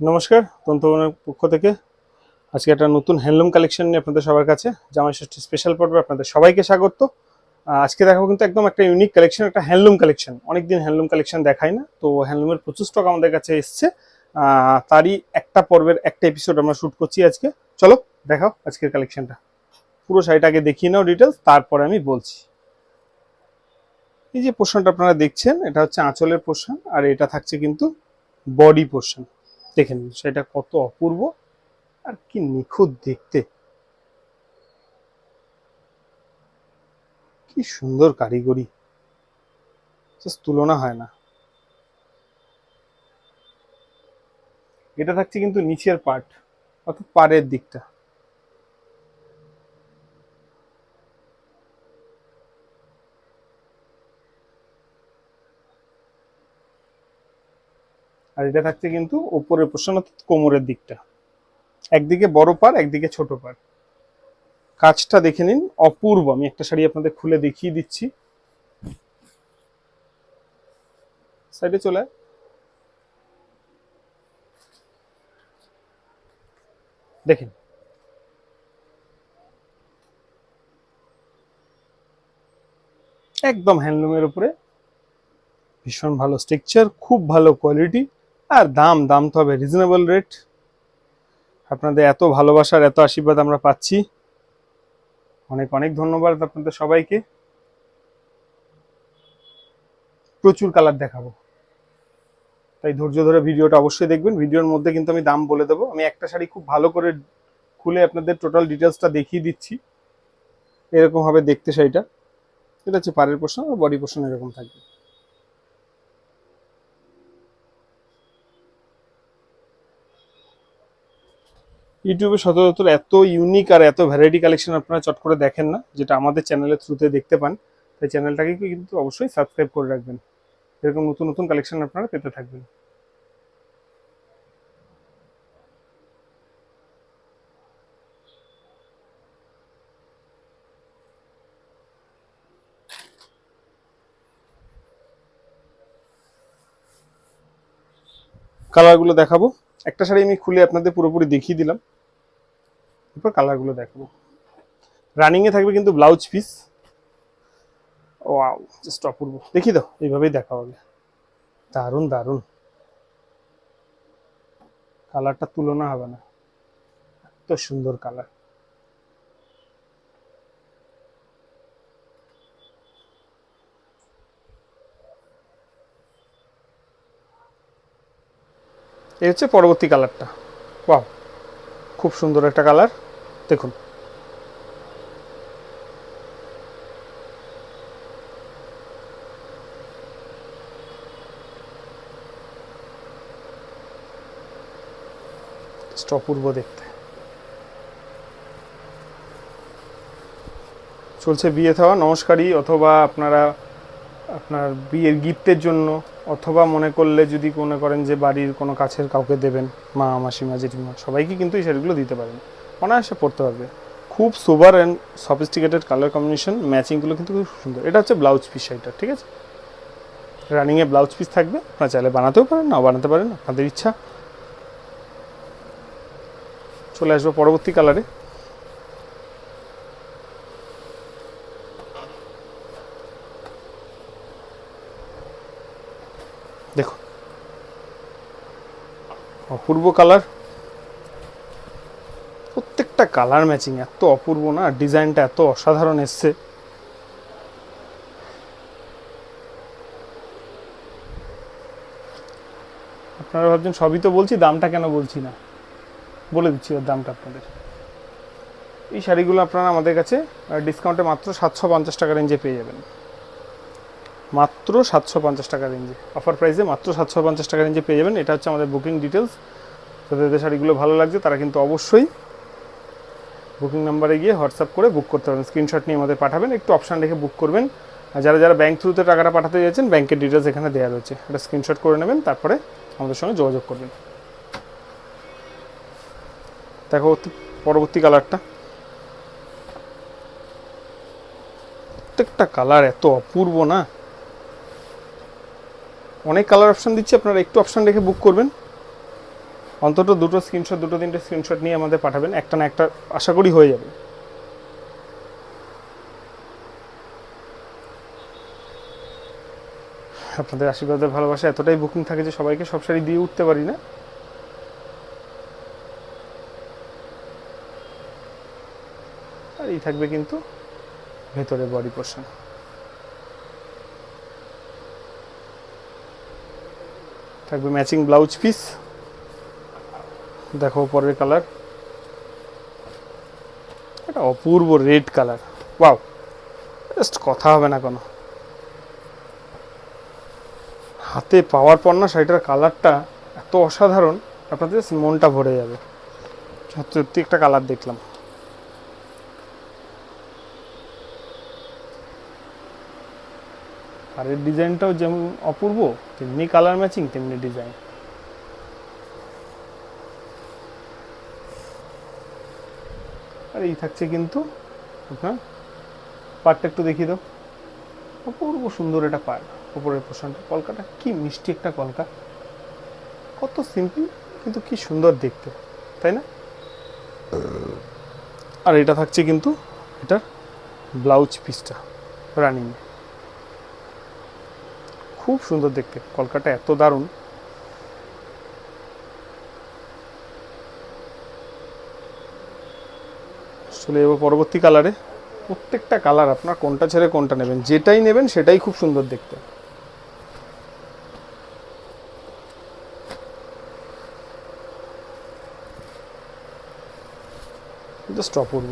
নমস্কার তন্ত্রবনের পক্ষ থেকে। আজকে একটা নতুন হ্যান্ডলুম কালেকশন নিয়ে আপনাদের সবার কাছে জামাই ষষ্ঠী স্পেশাল পর্বে আপনাদের সবাইকে স্বাগত। আজকে দেখাবো কিন্তু একদম একটা ইউনিক কালেকশন একটা হ্যান্ডলুম কালেকশন। অনেকদিন হ্যান্ডলুম কালেকশন দেখাই না, তো হ্যান্ডলুমের প্রচুর স্টক আমাদের কাছে এসছে। তারই একটা পর্বের একটা এপিসোড আমরা শ্যুট করছি আজকে। চলো, দেখাও আজকের কালেকশনটা পুরো শাড়িটা আগে দেখিয়ে নাও ডিটেলস তারপরে আমি বলছি। এই যে পোর্শনটা আপনারা দেখছেন, এটা হচ্ছে আঁচলের পোর্শন আর এটা থাকছে কিন্তু বডি পোর্শন দেখে নিন, সেটা কত অপূর্ব আর কি নিখুঁত দেখতে। কি সুন্দর কারিগরি। তুলনা হয় না। এটা থাকছে কিন্তু নিচের পার্ট অর্থাৎ পাড়ের দিকটা। আর এটা থাকছে কিন্তু ওপরের পোর্শন অর্থাৎ কোমরের দিকটা। একদিকে বড় পার, একদিকে ছোট পার। কাজটা দেখে নিন, অপূর্ব। আমি একটা শাড়ি আপনাদের খুলে দেখিয়ে দিচ্ছি। সাইডে চলে। দেখেন। একদম হ্যান্ডলুমের উপরে। ভীষণ ভালো স্ট্রাকচার খুব ভালো কোয়ালিটি আর দাম দাম তো হবে রিজনেবল রেট আপনাদের এত ভালোবাসার, এত আশীর্বাদ আমরা পাচ্ছি। অনেক অনেক ধন্যবাদ আপনাদের সবাইকে। প্রচুর কালার দেখাবো। তাই ধৈর্য ধরে ভিডিওটা অবশ্যই দেখবেন। ভিডিওর মধ্যে কিন্তু আমি দাম বলে দেবো। আমি একটা শাড়ি খুব ভালো করে খুলে আপনাদের টোটাল ডিটেলসটা দেখিয়ে দিচ্ছি। এরকম হবে দেখতে শাড়িটা। এটা হচ্ছে পাড়ের পোষণ আর বডি পোষণ এরকম থাকবে। ইউটিউবে সচরাচর এত ইউনিক আর এত ভ্যারাইটি কালেকশন আপনারা চট করে দেখেন না, যেটা আমাদের চ্যানেলের থ্রুতে দেখতে পান। তাই চ্যানেলটাকে কিন্তু অবশ্যই সাবস্ক্রাইব করে রাখবেন। এরকম নতুন নতুন কালেকশন আপনারা পেতে থাকবেন। কালারগুলো দেখাবো। একটা শাড়ি আমি খুলে আপনাদের পুরোপুরি দেখিয়ে দিলাম। এরপর কালারগুলো দেখাবো। রানিংয়ে থাকবে কিন্তু ব্লাউজ পিস ও জাস্ট অপূর্ব। দেখি তো, এইভাবেই দেখা হবে দারুণ দারুণ। কালারটা তুলনা হবে না। এত সুন্দর কালার এই হচ্ছে পরবর্তী কালারটা বাহ খুব সুন্দর একটা কালার দেখুন। অপূর্ব দেখতে। চলছে বিয়ে থাওয়া নমস্কারই অথবা আপনারা, আপনার বিয়ের গিফটের জন্য, অথবা মনে করলে যদি মনে করেন যে বাড়ির কোনো কাছের কাউকে দেবেন, মা, মাসিমা, জেঠিমা, সবাইকে কিন্তু এই শাড়িগুলো দিতে পারেন। অনায়াসে পড়তে পারবে। খুব super and sophisticated colour combination ম্যাচিংগুলো কিন্তু খুব সুন্দর। এটা হচ্ছে ব্লাউজ পিস শাড়িটা ঠিক আছে? রানিংয়ে ব্লাউজ পিস থাকবে, আপনারা চাইলে বানাতেও পারেন না বানাতে পারেন, আপনাদের ইচ্ছা। চলে আসব পরবর্তী কালারে দেখো অপূর্ব কালার প্রত্যেকটা কালার ম্যাচিং এত অপূর্ব না? ডিজাইনটা এত অসাধারণ এসছে। আপনারা ভাবছেন, সবই তো বলছি, দামটা কেন বলছি না? বলে দিচ্ছি ওর দামটা আপনাদের। এই শাড়িগুলো আপনারা আমাদের কাছে ডিসকাউন্টে মাত্র সাতশো পঞ্চাশ টাকা রেঞ্জে পেয়ে যাবেন। মাত্র সাতশো পঞ্চাশ টাকা রেঞ্জে অফার প্রাইসে মাত্র সাতশো পঞ্চাশ টাকা রেঞ্জে পেয়ে যাবেন। এটা হচ্ছে আমাদের বুকিং ডিটেলস যাদের শাড়িগুলো ভালো লাগছে, তারা কিন্তু অবশ্যই বুকিং নাম্বারে গিয়ে হোয়াটসঅ্যাপ করে বুক করতে পারবেন। স্ক্রিনশট নিয়ে আমাদের পাঠাবেন। একটু অপশান রেখে বুক করবেন। আর যারা যারা ব্যাংক থ্রুতে টাকাটা পাঠাতে চাইছেন ব্যাংকের ডিটেলস এখানে দেওয়া রয়েছে। এটা স্ক্রিনশট করে নেবেন, তারপরে আমাদের সঙ্গে যোগাযোগ করবেন। দেখো পরবর্তী কালারটা। প্রত্যেকটা কালার এত অপূর্ব না? অনেক কালার অপশন দিচ্ছি, আপনারা একটু অপশান রেখে বুক করবেন। অন্তত দুটো স্ক্রিনশট দুটো তিনটে স্ক্রিনশট নিয়ে আমাদের পাঠাবেন। একটা না একটা আশা করি হয়ে যাবে। আপনাদের আশীর্বাদের ভালোবাসা এতটাই বুকিং থাকে যে সবাইকে সব শাড়ি দিয়ে উঠতে পারি না। আর এই থাকবে কিন্তু ভেতরে বডি পোর্শন থাকবে ম্যাচিং ব্লাউজ পিস দেখো পরের কালার এটা অপূর্ব রেড কালার ওয়াও জাস্ট কথা হবে না কোনো। হাতে পাওয়ার পর না শাড়িটার কালারটা এত অসাধারণ, আপনাদের মনটা ভরে যাবে। সত্যি একটা কালার দেখলাম। আর এর ডিজাইনটাও যেমন অপূর্ব, তেমনি কালার ম্যাচিং তেমনি ডিজাইন আর এই থাকছে কিন্তু আপনার পাটটা একটু দেখিয়ে দাও। অপূর্ব সুন্দর এটা পাট উপরের পোষণটা। কলকাটা কি মিষ্টি একটা কলকা। কত সিম্পল কিন্তু কি সুন্দর দেখতে তাই না? আর এটা থাকছে কিন্তু এটার ব্লাউজ পিসটা রানিং খুব সুন্দর দেখতে কলকাটা এত দারুণ। চলে যাব পরবর্তী কালারে প্রত্যেকটা কালার আপনার কোনটা ছেড়ে কোনটা নেবেন। যেটাই নেবেন সেটাই খুব সুন্দর দেখতে। জাস্ট অপূর্ব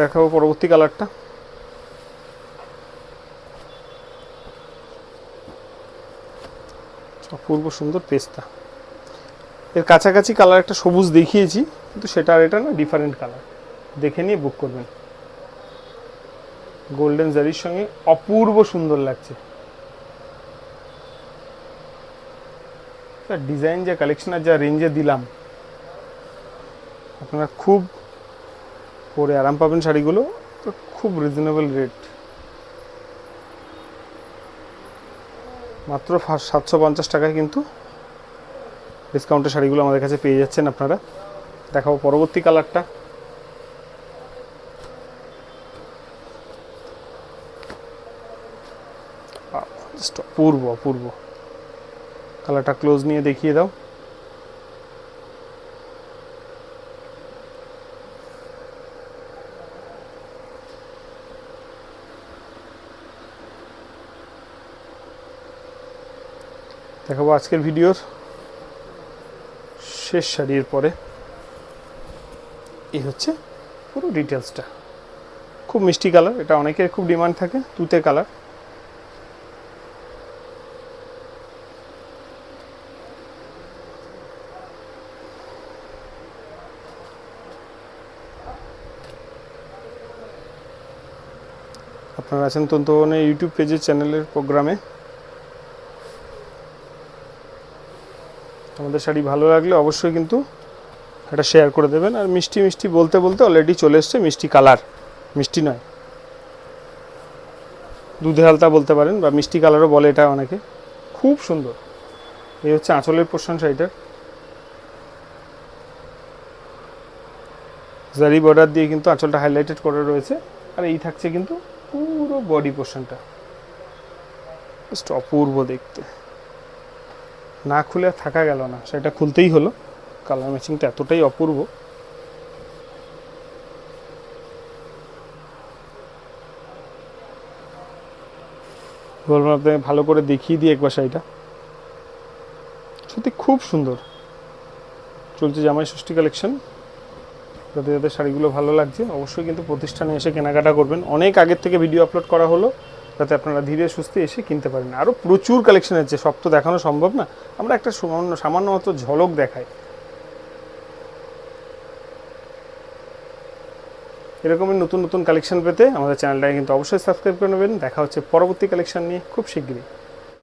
দেখাবো পরবর্তী কালারটা। অপূর্ব সুন্দর পেস্তা। এর কাছাকাছি কালার একটা সবুজ দেখিয়েছি, কিন্তু সেটা আর এটা না ডিফারেন্ট কালার দেখে নিয়ে বুক করবেন। গোল্ডেন জারির সঙ্গে অপূর্ব সুন্দর লাগছে। ডিজাইন যা কালেকশন আর যা রেঞ্জে দিলাম, আপনারা খুব পরে আরাম পাবেন শাড়িগুলো, তো খুব রিজনেবল রেট মাত্র সাতশো পঞ্চাশ টাকায় কিন্তু ডিসকাউন্টের শাড়িগুলো আমাদের কাছে পেয়ে যাচ্ছেন আপনারা। দেখাবো পরবর্তী কালারটা। অপূর্ব অপূর্ব। কালারটা ক্লোজ নিয়ে দেখিয়ে দাও। দেখাবো আজকের ভিডিওর শেষ শাড়ির পরে। এই হচ্ছে পুরো ডিটেলসটা খুব মিষ্টি কালার, এটা অনেকের খুব ডিমান্ড থাকে, তুতে কালার। আপনারা আছেন তন্তবনে ইউটিউব পেজের চ্যানেলের প্রোগ্রামে। আমাদের শাড়ি ভালো লাগলে অবশ্যই কিন্তু এটা শেয়ার করে দেবেন। আর মিষ্টি মিষ্টি বলতে বলতে অলরেডি চলে এসছে মিষ্টি কালার মিষ্টি নয়। দুধে হালতা বলতে পারেন বা মিষ্টি কালারও বলে এটা অনেকে। খুব সুন্দর। এই হচ্ছে আঁচলের পোর্শন শাড়িটার। জারি বর্ডার দিয়ে কিন্তু আঁচলটা হাইলাইটেড করে রয়েছে। আর এই থাকছে কিন্তু পুরো বডি পোর্শনটা অপূর্ব দেখতে। না খুলে থাকা গেল না। সেটা খুলতেই হলো। কালার ম্যাচিংটা এতটাই অপূর্ব। বলব আপনাকে ভালো করে দেখিয়ে দিই একবার শাড়িটা। সত্যি খুব সুন্দর। চলছে জামাই ষষ্ঠী কালেকশন যাদের যাদের শাড়িগুলো ভালো লাগছে, অবশ্যই কিন্তু প্রতিষ্ঠানে এসে কেনাকাটা করবেন। অনেক আগের থেকে ভিডিও আপলোড করা হলো। যাতে আপনারা ধীরে সুস্থে এসে কিনতে পারেন আরও প্রচুর কালেকশন আছে, সব তো দেখানো সম্ভব না। আমরা একটা সামান্য সামান্য মতো ঝলক দেখাই। এরকমই নতুন নতুন কালেকশন পেতে আমাদের চ্যানেলটাকে কিন্তু অবশ্যই সাবস্ক্রাইব করে নেবেন। দেখা হচ্ছে পরবর্তী কালেকশন নিয়ে খুব শিগগিরই।